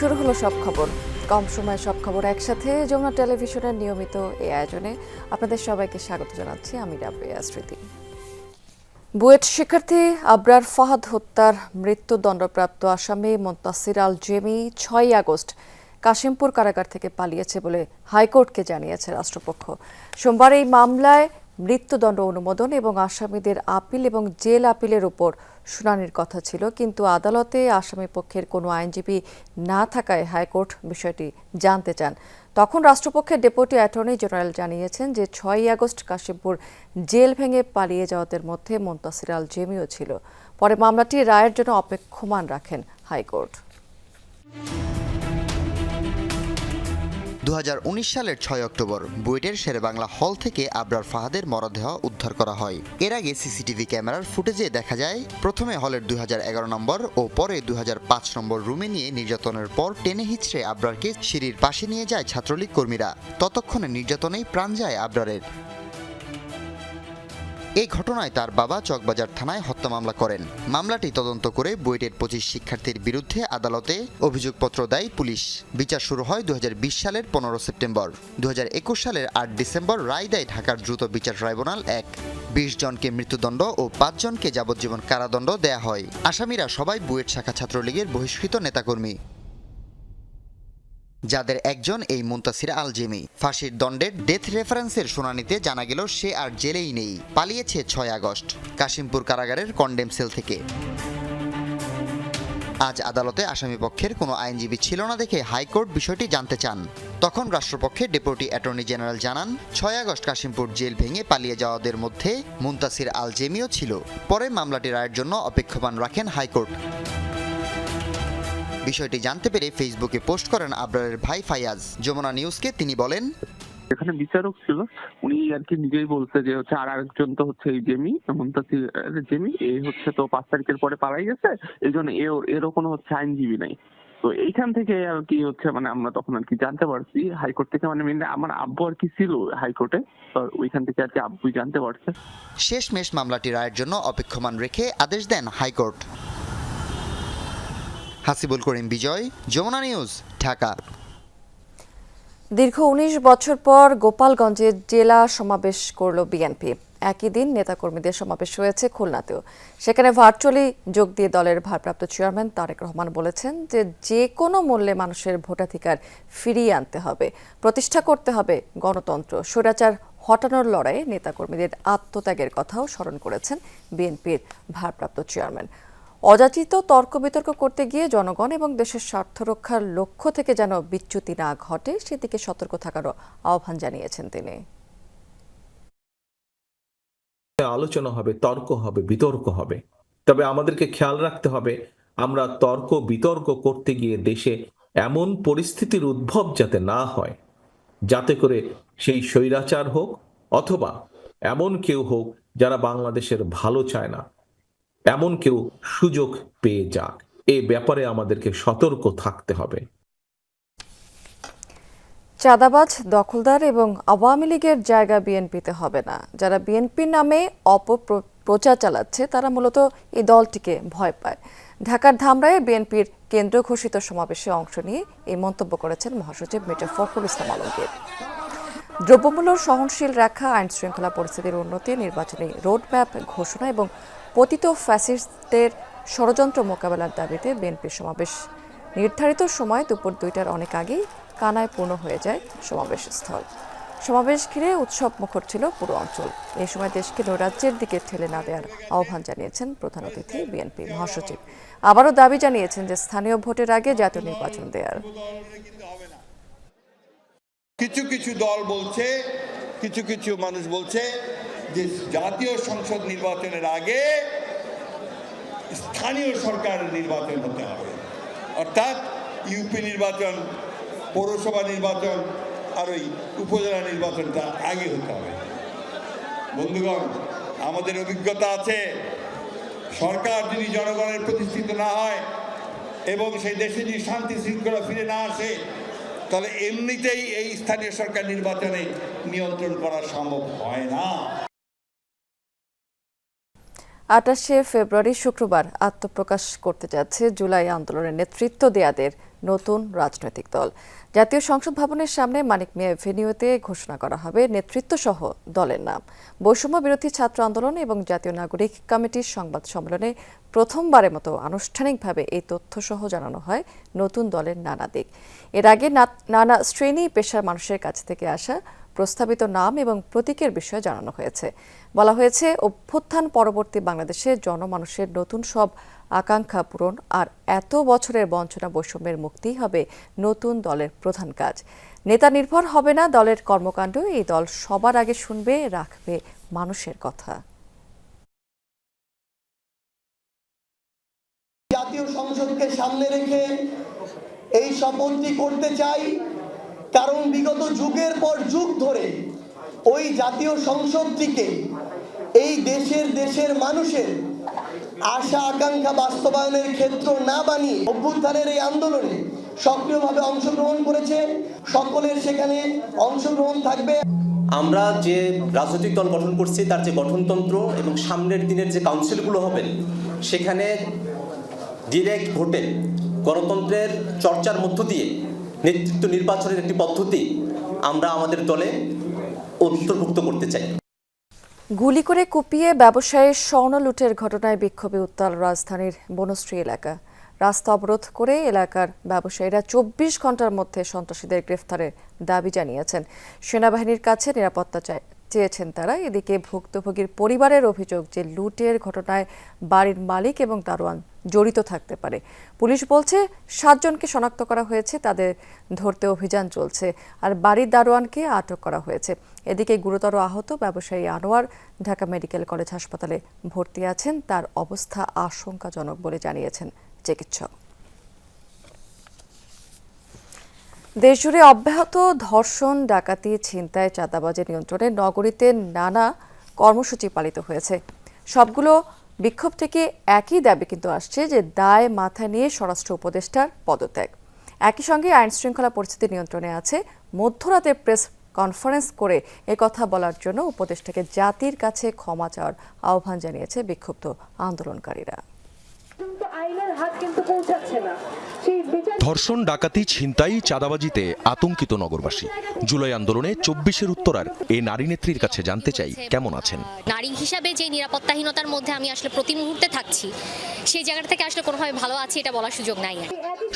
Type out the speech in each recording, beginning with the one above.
শুরু হলো সব খবর। কম সময়ে সব খবর একসাথে যমুনা টেলিভিশনের নিয়মিত এই আয়োজনে আপনাদের সবাইকে স্বাগত জানাচ্ছি। আমি রাবেয়া স্মৃতি। বুয়েট শিক্ষার্থী আবরার ফাহাদ হত্যার মৃত্যুদণ্ডপ্রাপ্ত আসামি মোন্তাসির আল জেমি ছয় আগস্ট কাশিমপুর কারাগার থেকে পালিয়েছে বলে হাইকোর্টকে জানিয়েছে রাষ্ট্রপক্ষ। সোমবার এই মামলায় মৃত্যুদণ্ড অনুমোদন এবং আসামিদের আপিল এবং জেল আপিলের উপর শুনানির কথা ছিল, কিন্তু আদালতে আসামি পক্ষের কোনো আইনজীবী না থাকায় হাইকোর্ট বিষয়টি জানতে চান। তখন রাষ্ট্রপক্ষের ডেপুটি অ্যাটর্নি জেনারেল জানিয়েছেন যে ছয়ই আগস্ট কাশিমপুর জেল ভেঙে পালিয়ে যাওয়াদের মধ্যে মোন্তাসির আল জেমিও ছিল। পরে মামলাটি রায়ের জন্য অপেক্ষমান রাখেন হাইকোর্ট। দু হাজার উনিশ সালের ছয় অক্টোবর বুয়েটের শেরেবাংলা হল থেকে আবরার ফাহাদের মরদেহ উদ্ধার করা হয়। এর আগে সিসিটিভি ক্যামেরার ফুটেজে দেখা যায়, প্রথমে হলের দুই হাজার এগারো নম্বর ও পরে দু হাজার পাঁচ নম্বর রুমে নিয়ে নির্যাতনের পর টেনে হিচড়ে আবরারকে সিঁড়ির পাশে নিয়ে যায় ছাত্রলীগ কর্মীরা। ততক্ষণে নির্যাতনেই প্রাণ যায় আবরারের। এই ঘটনায় তার বাবা চকবাজার থানায় হত্যা মামলা করেন। মামলাটি তদন্ত করে বুয়েটের পঁচিশ শিক্ষার্থীর বিরুদ্ধে আদালতে অভিযোগপত্র দেয় পুলিশ। বিচার শুরু হয় দু হাজার বিশ সালের পনেরো সেপ্টেম্বর। দু হাজার একুশ সালের আট ডিসেম্বর রায় দেয় ঢাকার দ্রুত বিচার ট্রাইব্যুনাল এক। বিশ জনকে মৃত্যুদণ্ড ও পাঁচজনকে যাবজ্জীবন কারাদণ্ড দেয়া হয়। আসামিরা সবাই বুয়েট শাখা ছাত্রলীগের বহিষ্কৃত নেতাকর্মী। যাদের একজন এই মুন্তাসির আল জেমি ফাঁসির দণ্ডের ডেথ রেফারেন্সের শুনানিতে জানা গেল সে আর জেলেই নেই। পালিয়েছে ছয় আগস্ট কাশিমপুর কারাগারের কন্ডেম সেল থেকে। আজ আদালতে আসামিপক্ষের কোনো আইনজীবী ছিল না দেখে হাইকোর্ট বিষয়টি জানতে চান। তখন রাষ্ট্রপক্ষের ডেপুটি অ্যাটর্নি জেনারেল জানান, ছয় আগস্ট কাশিমপুর জেল ভেঙে পালিয়ে যাওয়াদের মধ্যে মুন্তাসির আল জেমিও ছিল। পরে মামলাটি রায়ের জন্য অপেক্ষমান রাখেন হাইকোর্ট। বিষয়টি জানতে পেরে ফেসবুকে পোস্ট করেন আবরারের ভাই ফায়াজ যমুনা নিউজকে তিনি বলেন এখানে বিচারক ছিল উনি আর কি নিজেই বলছে যে হচ্ছে আর আরেকজন তো হচ্ছে এই জেমি মুমতাসির জেমি এ হচ্ছে তো পাঁচ তারিখের পরে পালাই গেছে এই জন্য এরও কোনো হচ্ছে আইনজীবী নাই। তো এইখান থেকে আর কি হচ্ছে মানে আমরা তখন আর কি জানতে পারছি হাইকোর্ট থেকে মানে মেনলি আমার আব্বু আর কি ছিল হাইকোর্টে তো ওইখান থেকে আর কি আব্বুই জানতে পারছে। শেষমেশ মামলাটি রায়ের জন্য অপেক্ষমান রেখে আদেশ দেন high court. Hasibul Karim Bijoy, Jamuna news, Dhaka. দীর্ঘ উনিশ বছর পর গোপালগঞ্জে জেলা সমাবেশ করল বিএনপি। একই দিন নেতাকর্মীদের সমাবেশ হয়েছে খুলনাতেও। সেখানে ভার্চুয়ালি যোগ দিয়ে দলের ভারপ্রাপ্ত চেয়ারম্যান তারেক রহমান বলেছেন যে যে কোনো মূল্যে মানুষের ভোটাধিকার ফিরিয়ে আনতে হবে, প্রতিষ্ঠা করতে হবে গণতন্ত্র। স্বৈরাচার হটানোর লড়াইয়ে নেতাকর্মীদের আত্মত্যাগের কথাও স্মরণ করেছেন বিএনপির ভারপ্রাপ্ত চেয়ারম্যান। অযাচিত তর্ক বিতর্ক করতে গিয়ে জনগণ এবং দেশের স্বার্থ রক্ষার লক্ষ্য থেকে যেন বিচ্যুতি না ঘটে, সেদিকে সতর্ক থাকারও আহ্বান জানিয়েছেন তিনি। আলোচনা হবে, তর্ক হবে, বিতর্ক হবে। তবে আমাদেরকে খেয়াল রাখতে হবে, আমরা তর্ক বিতর্ক করতে গিয়ে দেশে এমন পরিস্থিতির উদ্ভব যাতে না হয়, যাতে করে সেই স্বৈরাচার হোক অথবা এমন কেউ হোক যারা বাংলাদেশের ভালো চায় না। এমন কেউ সুযোগ পেয়ে যাক। এ ব্যাপারে আমাদেরকে সতর্ক থাকতে হবে। চাঁদাবাজ, দখলদার এবং আওয়ামী লীগের জায়গা বিএনপিতে হবে না। যারা বিএনপির নামে অপপ্রচার চালাচ্ছে, তারা মূলত এই দলটিকে ভয় পায়। ঢাকার ধামরায়ে বিএনপির কেন্দ্র ঘোষিত সমাবেশে অংশ নিয়ে এই মন্তব্য করেছেন মহাসচিব মির্জা ফখরুল ইসলাম আলমগীর। দ্রব্যমূল্য সহনশীল রাখা আইন শৃঙ্খলা পরিস্থিতির উন্নতি, নির্বাচনী রোডম্যাপ, ঘোষণা এবং পতিত ফ্যাসিস্টদের ষড়যন্ত্র মোকাবেলার দাবিতে বিএনপির সমাবেশ। নির্ধারিত সময় দুপুর দুইটার অনেক আগেই কানায় পূর্ণ হয়ে যায় সমাবেশ স্থল সমাবেশ ঘিরে উৎসব মুখর ছিল পুরো অঞ্চল। এই সময় দেশকে নৈরাজ্যের দিকে ঠেলে না দেওয়ার আহ্বান জানিয়েছেন প্রধান অতিথি বিএনপি মহাসচিব। আবারও দাবি জানিয়েছেন যে স্থানীয় ভোটের আগে জাতীয় নির্বাচন দেওয়ার কিছু কিছু দল বলছে, কিছু কিছু মানুষ বলছে যে জাতীয় সংসদ নির্বাচনের আগে স্থানীয় সরকার নির্বাচন হতে হবে। অর্থাৎ ইউপি নির্বাচন, পৌরসভা নির্বাচন আর ওই উপজেলা নির্বাচনটা আগে হতে হবে। বন্ধুগণ, আমাদের অভিজ্ঞতা আছে, সরকার যদি জনগণের প্রতিষ্ঠিত না হয় এবং সেই দেশে যদি শান্তি শৃঙ্খলা ফিরে না আসে, তাহলে এমনিতেই এই স্থানীয় সরকার নির্বাচনে নিয়ন্ত্রণ করা সম্ভব হয় না। আটাশে ফেব্রুয়ারি শুক্রবার আত্মপ্রকাশ করতে যাচ্ছে জুলাই আন্দোলনের নেতৃত্ব দেয়াদের নতুন রাজনৈতিক দল। জাতীয় সংসদ ভবনের সামনে মানিক মিয়া ভেনিউতে ঘোষণা করা হবে নেতৃত্ব সহ দলের নাম। বৈষম্য বিরোধী ছাত্র আন্দোলন এবং জাতীয় নাগরিক কমিটির সংবাদ সম্মেলনে প্রথমবারের মতো আনুষ্ঠানিকভাবে এই তথ্য সহ জানানো হয় নতুন দলের নানা দিক। এর আগে নানা শ্রেণি পেশার মানুষের কাছ থেকে আসা, প্রস্তাবিত নাম এবং প্রতীকের বিষয়ে জানানো হয়েছে। বলা হয়েছে, অভ্যুত্থান পরবর্তী বাংলাদেশে জনমানুষের নতুন সব আকাঙ্ক্ষা পূরণ আর এত বছরের বঞ্চনা বৈষম্যের মুক্তিই হবে নতুন দলের প্রধান কাজ। নেতা নির্ভর হবে না দলের কর্মকাণ্ড, এই দল সবার আগে শুনবে, রাখবে মানুষের কথা। জাতীয় সংসদকে সামনে রেখে এই শপথটি করতে চাই, কারণ বিগত যুগের পর যুগ ধরে ওই জাতীয় সংসদটিকে এই দেশের দেশের মানুষের আশা, আকাঙ্ক্ষা বাস্তবায়নের ক্ষেত্র না বানিয়ে অভ্যুত্থানের এই আন্দোলনে সক্রিয়ভাবে অংশগ্রহণ করেছে সকলের সেখানে অংশগ্রহণ থাকবে। আমরা যে রাজনৈতিক দল গঠন করছি, তার যে গঠনতন্ত্র এবং সামনের দিনের যে কাউন্সিলগুলো হবেন, সেখানে ডিরেক্ট ভোটে গণতন্ত্রের চর্চার মধ্য দিয়ে নেতৃত্ব নির্বাচনের একটি পদ্ধতি আমরা আমাদের দলে অন্তর্ভুক্ত করতে চাই। গুলি করে কুপিয়ে ব্যবসায়ী স্বর্ণ লুটের ঘটনায় বিক্ষোভে উত্তাল রাজধানীর বনশ্রী এলাকা। রাস্তা অবরোধ করে এলাকার ব্যবসায়ীরা চব্বিশ ঘণ্টার মধ্যে সন্ত্রাসীদের গ্রেফতারের দাবি জানিয়েছেন। সেনাবাহিনীর কাছে নিরাপত্তা চেয়েছেন তারা। এদিকে ভুক্তভোগীর পরিবারের অভিযোগ যে লুটের ঘটনায় বাড়ির মালিক এবং দারোয়ান জড়িত থাকতে পারে। পুলিশ বলছে, সাতজনকে শনাক্ত করা হয়েছে, তাদের ধরতে অভিযান চলছে আর বাড়ির দারোয়ানকে আটক করা হয়েছে। এদিকে গুরুতর আহত ব্যবসায়ী আনোয়ার ঢাকা মেডিকেল কলেজ হাসপাতালে ভর্তি আছেন। তার অবস্থা আশঙ্কাজনক বলে জানিয়েছেন চিকিৎসক। দেশজুড়ে অব্যাহত ধর্ষণ, ডাকাতি, ছিনতাই, চাঁদাবাজি নিয়ন্ত্রণে নগরীতে নানা কর্মসূচি পালিত হয়েছে। সবগুলো বিক্ষোভ থেকে একই দাবি কিন্তু আসছে যে দায় মাথায় নিয়ে স্বরাষ্ট্র উপদেষ্টার পদত্যাগ। একই সঙ্গে আইন শৃঙ্খলা পরিস্থিতি নিয়ন্ত্রণে আছে। মধ্যরাতে প্রেস কনফারেন্স করে একথা বলার জন্য উপদেষ্টাকে জাতির কাছে ক্ষমা চাওয়ার আহ্বান জানিয়েছে বিক্ষুব্ধ আন্দোলনকারীরা। আইনের হাত কিন্তু পৌঁছাচ্ছে না। ধর্ষণ ডাকাতি ছিনতাই চাঁদাবাজিতে আতঙ্কিত নগরবাসী। জুলাই আন্দোলনে চব্বিশের উত্তরার এই নারী নেত্রীর কাছে জানতে চাই কেমন আছেন? নারী হিসাবে যে নিরাপত্তাহীনতার মধ্যে আমি আসলে প্রতি মুহূর্তে থাকছি সেই জায়গাটা থেকে আসলে কোনোভাবে ভালো আছি এটা বলার সুযোগ নাই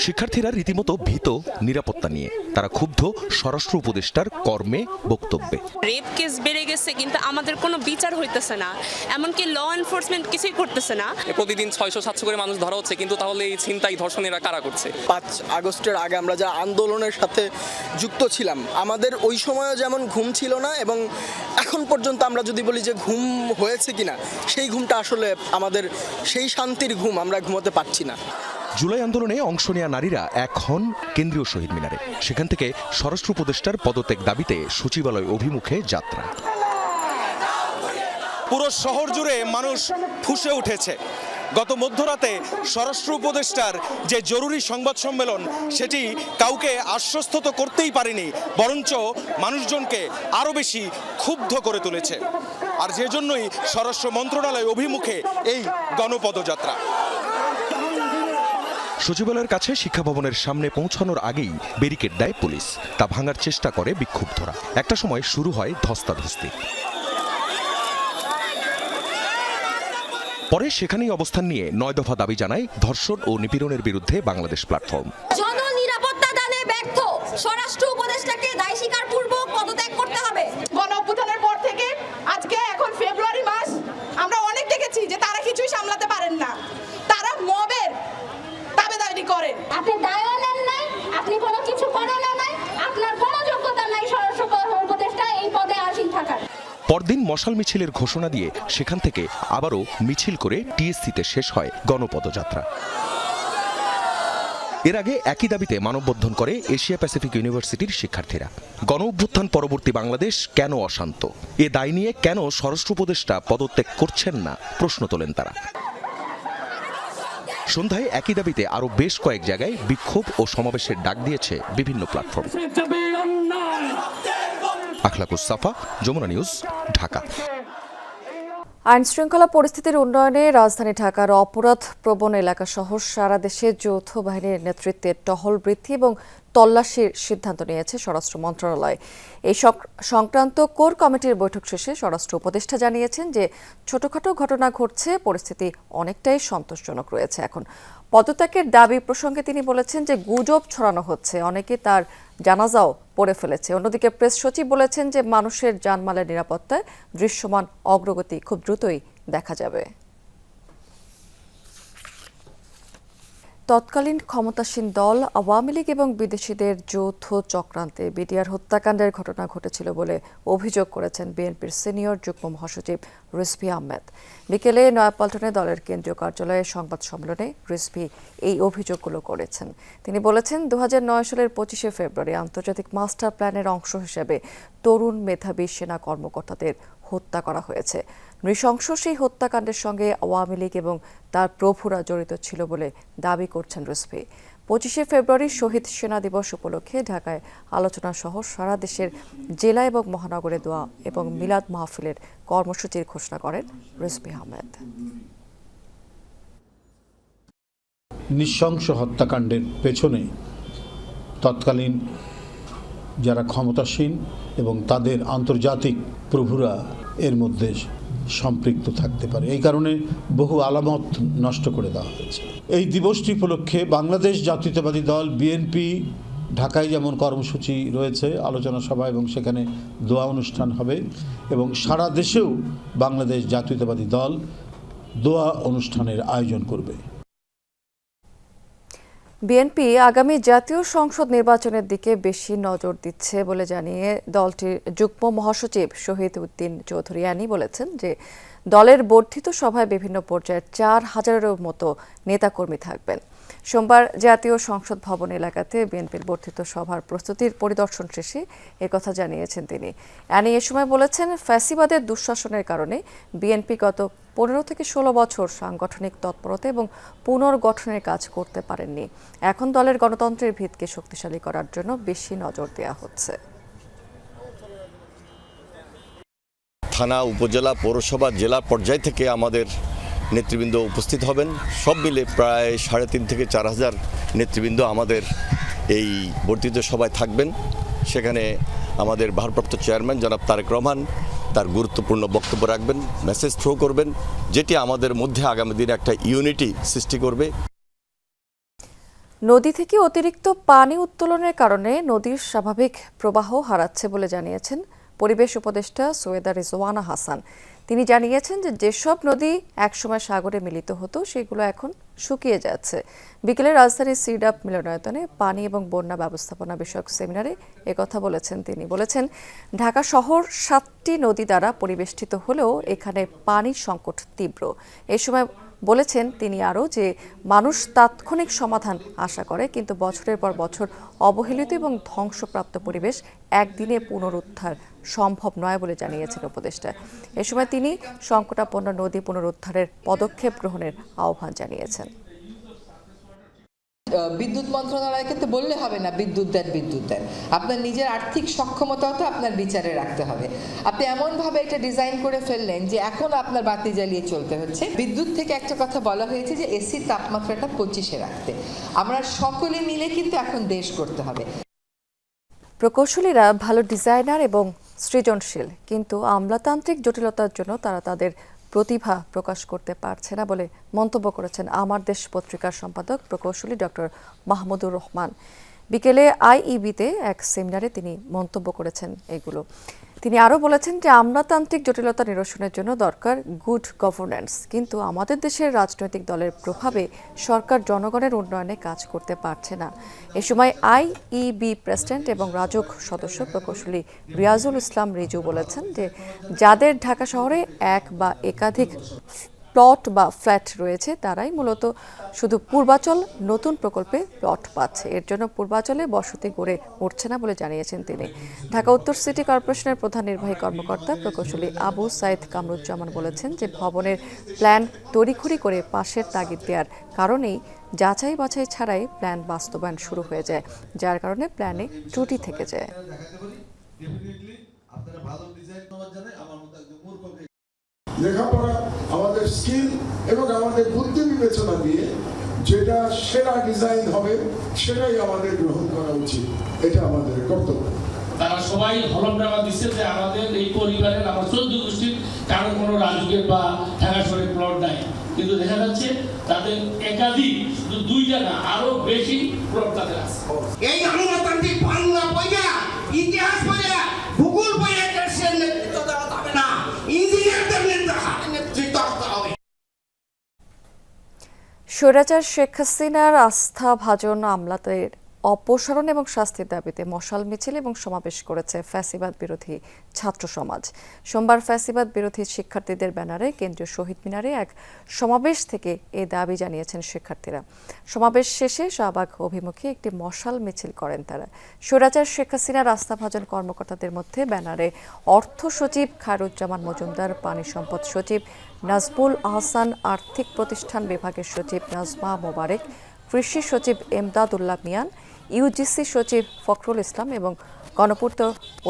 শিক্ষার্থীরা রীতিমতো ভীত নিরাপত্তা নিয়ে। তারা ক্ষুব্ধ স্বরাষ্ট্র উপদেষ্টার কর্মে বক্তব্যে। রেপ কেস বেড়ে গেছে কিন্তু আমাদের কোনো বিচার হইতেছে না। এমনকি ল এনফোর্সমেন্ট কিছুই করতেছে না। প্রতিদিন ছয়শো সাতশো করে মানুষ ধরা হচ্ছে কিন্তু তাহলে এই ছিনতাই ধর্ষণেরা কারা করছে? পাঁচ আগস্টের আগে আমরা যারা আন্দোলনের সাথে যুক্ত ছিলাম আমাদের ওই সময়ও যেমন ঘুম ছিল না এবং এখন পর্যন্ত আমরা যদি বলি যে ঘুম হয়েছে কিনা সেই ঘুমটা আসলে আমাদের সেই শান্তির ঘুম আমরা ঘুমোতে পারছি না। জুলাই আন্দোলনে অংশ নেওয়া নারীরা এক হন কেন্দ্রীয় শহীদ মিনারে। সেখান থেকে স্বরাষ্ট্র উপদেষ্টার পদত্যাগ দাবিতে সচিবালয় অভিমুখে যাত্রা। পুরো শহর জুড়ে মানুষ ফুসে উঠেছে। গত মধ্যরাতে স্বরাষ্ট্র উপদেষ্টার যে জরুরি সংবাদ সম্মেলন, সেটি কাউকে আশ্বস্ত তো করতেই পারেনি, বরঞ্চ মানুষজনকে আরও বেশি ক্ষুব্ধ করে তুলেছে। আর যে জন্যই স্বরাষ্ট্র মন্ত্রণালয় অভিমুখে এই গণপদযাত্রা। সচিবালয়ের কাছে শিক্ষা ভবনের সামনে পৌঁছানোর আগেই ব্যারিকেড দেয় পুলিশ। তা ভাঙার চেষ্টা করে বিক্ষুব্ধরা। একটা সময় শুরু হয় ধস্তাধস্তি। পরে সেখানেই অবস্থান নিয়ে নয় দফা দাবি জানায় ধর্ষণ ও নিপীড়নের বিরুদ্ধে বাংলাদেশ প্ল্যাটফর্ম। জন নিরাপত্তা দানে ব্যর্থ। স্বরাষ্ট্র উপদেষ্টাকে দায় স্বীকার পূর্বক পদত্যাগ করতে হবে। গণ অভ্যুত্থানের পর থেকে আজকে এখন ফেব্রুয়ারি মাস আমরা অনেক দেখেছি যে তারা কিছুই সামলাতে পারেন না তারা মবের দাবেদারি করেন আপনি দায়ও নেন নাই আপনি কোনো কিছু করেন নাই আপনার কোনো যোগ্যতা নাই স্বরাষ্ট্র উপদেষ্টা এই পদে আসীন থাকার পরদিন মশাল মিছিলের ঘোষণা দিয়ে সেখান থেকে আবারও মিছিল করে টিএসসিতে শেষ হয় গণপদযাত্রা। এর আগে একই দাবিতে মানববন্ধন করে এশিয়া প্যাসিফিক ইউনিভার্সিটির শিক্ষার্থীরা। গণ অভ্যুত্থান পরবর্তী বাংলাদেশ কেন অশান্ত? এ দায় নিয়ে কেন স্বরাষ্ট্র উপদেষ্টা পদত্যাগ করছেন না? প্রশ্ন তোলেন তারা। সন্ধ্যায় একই দাবিতে আরও বেশ কয়েক জায়গায় বিক্ষোভ ও সমাবেশের ডাক দিয়েছে বিভিন্ন প্ল্যাটফর্ম। আখলাকুস সাফা, যমুনা নিউজ, ঢাকা। আইন শৃঙ্খলা পরিস্থিতির উন্নয়নে রাজধানী ঢাকার অপরাধ প্রবণ এলাকা সহ সারা দেশে যৌথ বাহিনীর নেতৃত্বে টহল বৃদ্ধি এবং তল্লাশির সিদ্ধান্ত নিয়েছে স্বরাষ্ট্র মন্ত্রণালয়। এই সংক্রান্ত কোর কমিটির বৈঠক শেষে স্বরাষ্ট্র উপদেষ্টা জানিয়েছেন যে ছোটখাটো ঘটনা ঘটছে, পরিস্থিতি অনেকটাই সন্তোষজনক রয়েছে। এখন পদত্যাগের দাবি প্রসঙ্গে তিনি বলেছেন যে গুজব ছড়ানো হচ্ছে। অনেকে তার জানাজাও পড়ে ফেলেছে। অন্যদিকে প্রেস সচিব বলেছেন যে মানুষের জানমালের নিরাপত্তায় দৃশ্যমান অগ্রগতি খুব দ্রুতই দেখা যাবে। তৎকালীন ক্ষমতাসীন দল, আওয়ামী লীগ এবং বিদেশিদের যৌথ চক্রান্তে বিডিআর হত্যাকাণ্ডের ঘটনা ঘটেছিল বলে অভিযোগ করেছেন বিএনপির সিনিয়র যুগ্ম মহাসচিব রিসভি আহমেদ। বিকেলে নয়াপল্টনে দলের কেন্দ্রীয় কার্যালয়ে সংবাদ সম্মেলনে রিসভি এই অভিযোগগুলো করেছেন। তিনি বলেছেন দু হাজার নয় সালের পঁচিশে ফেব্রুয়ারি আন্তর্জাতিক মাস্টার প্ল্যানের অংশ হিসেবে তরুণ মেধাবী সেনা কর্মকর্তাদের হত্যা করা হয়েছে। নৃশংস সেই হত্যাকাণ্ডের সঙ্গে আওয়ামী লীগ এবং তার প্রভুরা জড়িত ছিল বলে দাবি করছেন রুসফি পঁচিশে ফেব্রুয়ারি শহীদ সেনা দিবস উপলক্ষে ঢাকায় আলোচনা সহ সারা দেশের জেলা এবং মহানগরে দোয়া এবং মিলাদ মাহফিলের কর্মসূচির ঘোষণা করেন রুসফি আহমেদ। নৃশংস হত্যাকাণ্ডের পেছনে তৎকালীন যারা ক্ষমতাসীন এবং তাদের আন্তর্জাতিক প্রভুরা এর মধ্যে সম্পৃক্ত থাকতে পারে। এই কারণে বহু আলামত নষ্ট করে দেওয়া হয়েছে। এই দিবসটি উপলক্ষে বাংলাদেশ জাতীয়তাবাদী দল, বিএনপি, ঢাকায় যেমন কর্মসূচি রয়েছে, আলোচনা সভা এবং সেখানে দোয়া অনুষ্ঠান হবে এবং সারা দেশেও বাংলাদেশ জাতীয়তাবাদী দল দোয়া অনুষ্ঠানের আয়োজন করবে। বিএনপি আগামী জাতীয় সংসদ নির্বাচনের দিকে বেশি নজর দিচ্ছে বলে জানিয়ে দলটির যুগ্ম মহাসচিব শহীদ উদ্দিন চৌধুরিয়ানি বলেছেন যে দলের বর্ধিত সভায় বিভিন্ন পর্যায়ের চার হাজারেরও মতো নেতাকর্মী থাকবেন। সোমবার জাতীয় সংসদ ভবন এলাকাতে বিএনপির বর্ধিত সভার প্রস্তুতির পরিদর্শন শেষে একথা জানিয়েছেন তিনি। অ্যানি এ সময় বলেছেন, ফ্যাসিবাদের দুঃশাসনের কারণে বিএনপি গত পনেরো থেকে ষোলো বছর সাংগঠনিক তৎপরতা এবং পুনর্গঠনের কাজ করতে পারেননি। এখন দলের গণতন্ত্রের ভিতকে শক্তিশালী করার জন্য বেশি নজর দেওয়া হচ্ছে। থানা, উপজেলা, পৌরসভা, জেলা পর্যায় থেকে আমাদের নেতৃবৃন্দ উপস্থিত হবেন। সব মিলে প্রায় সাড়ে তিন থেকে চার হাজার নেতৃবৃন্দ আমাদের এই বর্ধিত সভায় থাকবেন। সেখানে আমাদের ভারপ্রাপ্ত চেয়ারম্যান জনাব তারেক রহমান তার গুরুত্বপূর্ণ বক্তব্য রাখবেন মেসেজ থ্রো করবেন, যেটি আমাদের মধ্যে আগামী দিনে একটা ইউনিটি সৃষ্টি করবে। নদী থেকে অতিরিক্ত পানি উত্তোলনের কারণে নদীর স্বাভাবিক প্রবাহ হারাচ্ছে বলে জানিয়েছেন পরিবেশ উপদেষ্টা সৈয়দা রিজওয়ানা হাসান। তিনি জানিয়েছেন যে যেসব নদী একসময় সাগরে মিলিত হতো, সেগুলো এখন শুকিয়ে যাচ্ছে। বিকেলে রাজধানীর সিডাপ মিলনায়তনে পানি এবং বন্যা ব্যবস্থাপনা বিষয়ক সেমিনারে একথা বলেছেন তিনি। বলেছেন, ঢাকা শহর সাতটি নদী দ্বারা পরিবেষ্টিত হলেও এখানে পানির সংকট তীব্র। এ সময় বলেছেন তিনি আরও যে, মানুষ তাৎক্ষণিক সমাধান আশা করে, কিন্তু বছরের পর বছর অবহেলিত এবং ধ্বংসপ্রাপ্ত পরিবেশ একদিনে পুনরুদ্ধার সম্ভব নয় বলে জানিয়েছেন উপদেষ্টা। এ সময় তিনি সংকটাপন্ন নদী পুনরুদ্ধারের পদক্ষেপ গ্রহণের আহ্বান জানিয়েছেন। বিদ্যুৎ মন্ত্রণালয়কে তো বললে হবে না বিদ্যুৎ দেন বিদ্যুৎ দেন। আপনার নিজের আর্থিক সক্ষমতাও তো আপনার বিচারে রাখতে হবে। আপনি এমনভাবে এটা ডিজাইন করে ফেললেন যে এখন আপনার বাতি জ্বালিয়ে চলতে হচ্ছে। বিদ্যুৎ থেকে একটা কথা বলা হয়েছে যে এসির তাপমাত্রাটা পঁচিশে রাখতে। আমরা সকলে মিলে কিন্তু এখন দেশ করতে হবে। প্রকৌশলীরা ভালো ডিজাইনার এবং সৃজনশীল, কিন্তু আমলাতান্ত্রিক জটিলতার জন্য তারা তাদের প্রতিভা প্রকাশ করতে পারছে না বলে মন্তব্য করেছেন আমার দেশ পত্রিকার সম্পাদক প্রকৌশলী ডক্টর মাহমুদুর রহমান। বিকেলে আইইবিতে এক সেমিনারে তিনি মন্তব্য করেছেন এগুলো। তিনি আরও বলেছেন যে আমলাতান্ত্রিক জটিলতা নিরসনের জন্য দরকার গুড গভর্নেন্স কিন্তু আমাদের দেশের রাজনৈতিক দলের প্রভাবে সরকার জনগণের উন্নয়নে কাজ করতে পারছে না। এ সময় আইইবি প্রেসিডেন্ট এবং রাজক সদস্য প্রকৌশলী রিয়াজুল ইসলাম রিজু বলেছেন যে যাদের ঢাকা শহরে এক বা একাধিক প্লট বা ফ্ল্যাট রয়েছে, তারাই মূলত শুধু পূর্বাচল নতুন প্রকল্পে প্লট পাচ্ছে। এর জন্য পূর্বাচলে বসতি গড়ে উঠছে না বলে জানিয়েছেন তিনি। ঢাকা উত্তর সিটি কর্পোরেশনের প্রধান নির্বাহী কর্মকর্তা প্রকৌশলী আবু সাইদ কামরুজ্জামান বলেছেন যে, ভবনের প্ল্যান তড়িখড়ি করে পাশের তাগিদ দেওয়ার কারণেই যাচাই বাছাই ছাড়াই প্ল্যান বাস্তবায়ন শুরু হয়ে যায়, যার কারণে প্ল্যানে ত্রুটি থেকে যায়। লেখাপড়া আমাদের স্কিল এবং আমাদের বুদ্ধি বিবেচনা দিয়ে যেটা সেরা ডিজাইন হবে সেটাই আমাদের গ্রহণ করা উচিত। এটা আমাদের কর্তব্য। তারা সবাই হলফনামা দিচ্ছে যে আমাদের এই পরিবারের আমার চোদ্দ গোষ্ঠীর কারও কোনো রাজুকের বা প্লট নাই। কিন্তু দেখা যাচ্ছে তাদের একাধিক শুধু দুইটা না আরও বেশি প্লট তাদের আছে। এই গণতান্ত্রিক বাংলা বইয়া ইতিহাস বইয়া স্বৈরাচার শেখ হাসিনার আস্থা, ভাজন আমলাদের অপসারণ এবং শাস্তির দাবিতে মশাল মিছিল এবং সমাবেশ করেছে ফ্যাসিবাদ বিরোধী ছাত্র সমাজ। সোমবার ফ্যাসিবাদ বিরোধী শিক্ষার্থীদের ব্যানারে কেন্দ্রীয় শহীদ মিনারে এক সমাবেশ থেকে এ দাবি জানিয়েছেন শিক্ষার্থীরা। সমাবেশ শেষে শাহবাগ অভিমুখে একটি মশাল মিছিল করেন তারা। স্বৈরাচার শেখ হাসিনার আস্থাভাজন কর্মকর্তাদের মধ্যে ব্যানারে অর্থ সচিব খায়রুজ্জামান মজুমদার, পানি সম্পদ সচিব নাজমুল আহসান আর্থিক প্রতিষ্ঠান বিভাগের সচিব নাজমা মোবারেক, কৃষি সচিব এমদাদুল্লাহ মিয়ান, ইউজিসি সচিব ফখরুল ইসলাম এবং গণপূর্ত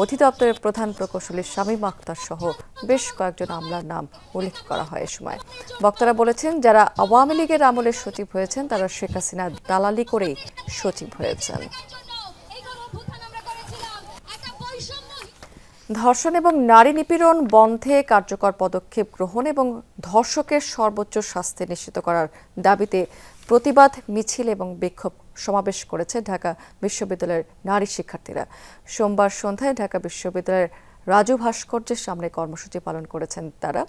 অধিদপ্তরের প্রধান প্রকৌশলী শামীম আক্তার সহ বেশ কয়েকজন আমলার নাম উল্লেখ করা হয় এ সময়। বক্তারা বলেছেন, যারা আওয়ামী লীগের আমলে সচিব হয়েছেন, তারা শেখ হাসিনা দালালি করেই সচিব হয়েছেন। ধর্ষণ এবং নারী নিপীড়ন বন্ধে কার্যকর পদক্ষেপ গ্রহণ এবং ধর্ষকের সর্বোচ্চ শাস্তি নিশ্চিত করার দাবিতে প্রতিবাদ, মিছিল এবং বিক্ষোভ সমাবেশ করেছে ঢাকা বিশ্ববিদ্যালয়ের নারী শিক্ষার্থীরা। সোমবার সন্ধ্যায় ঢাকা বিশ্ববিদ্যালয়ের রাজু ভাস্কর্যের সামনে কর্মসূচি পালন করেছেন তারা।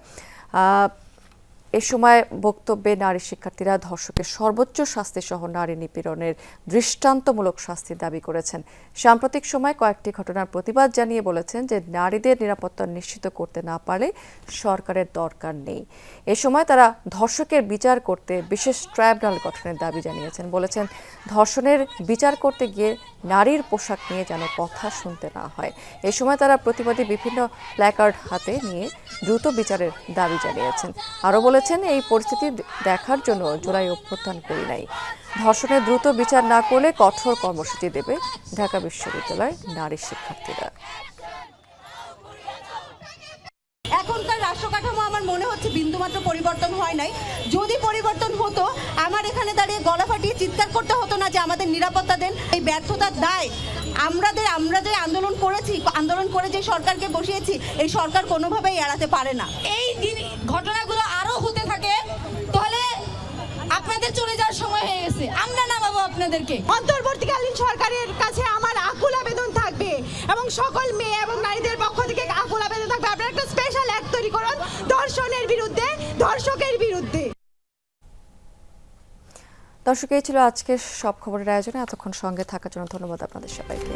এ সময় বক্তব্যে নারী শিক্ষার্থীরা ধর্ষকের সর্বোচ্চ শাস্তি সহ নারী নিপীড়নের দৃষ্টান্তমূলক শাস্তির দাবি করেছেন। সাম্প্রতিক সময় কয়েকটি ঘটনার প্রতিবাদ জানিয়ে বলেছেন যে নারীদের নিরাপত্তা নিশ্চিত করতে না পারলে সরকারের দরকার নেই। এ সময় তারা ধর্ষকের বিচার করতে বিশেষ ট্রাইব্যুনাল গঠনের দাবি জানিয়েছেন। বলেছেন, ধর্ষণের বিচার করতে গিয়ে নারীর পোশাক নিয়ে যেন কথা শুনতে না হয়। এ সময় তারা প্রতিবাদী বিভিন্ন প্ল্যাকার্ড হাতে নিয়ে দ্রুত বিচারের দাবি জানিয়েছেন। আরও বলেছেন এই পরিস্থিতি দেখার জন্য জুলাই অভ্যুত্থান করি নাই। ধর্ষণের দ্রুত বিচার না করলে কঠোর কর্মসূচি দেবে ঢাকা বিশ্ববিদ্যালয়ের নারী শিক্ষার্থীরা। এখনকার রাষ্ট্র কাঠামো আমার মনে হচ্ছে বিন্দুমাত্র পরিবর্তন হয় নাই। যদি পরিবর্তন হতো আমার এখানে দাঁড়িয়ে গলা ফাটিয়ে চিৎকার করতে হতো না যে আমাদের নিরাপত্তা দেন এই ব্যর্থতার দায়। আমাদের আমরা যে আন্দোলন করেছি আন্দোলন করে যে সরকারকে বসিয়েছি এই সরকার কোনোভাবেই এড়াতে পারে না। এই ঘটনাগুলো হতে থাকে তাহলে আপনাদের চলে যাওয়ার সময় হয়ে গেছে। আমরা নামাবো আপনাদেরকে। অন্তর্বর্তীকালীন সরকারের কাছে আমার আকুল আবেদন থাকবে এবং সকল মেয়ে এবং নারীদের পক্ষ থেকে আকুল আবেদন থাকবে। আপনারা একটা স্পেশাল অ্যাক্ট তৈরি করুন ধর্ষণের বিরুদ্ধে ধর্ষকের বিরুদ্ধে। দর্শক এই ছিল আজকের সব খবরের আয়োজনে। এতক্ষণ সঙ্গে থাকার জন্য ধন্যবাদ আপনাদের সবাইকে।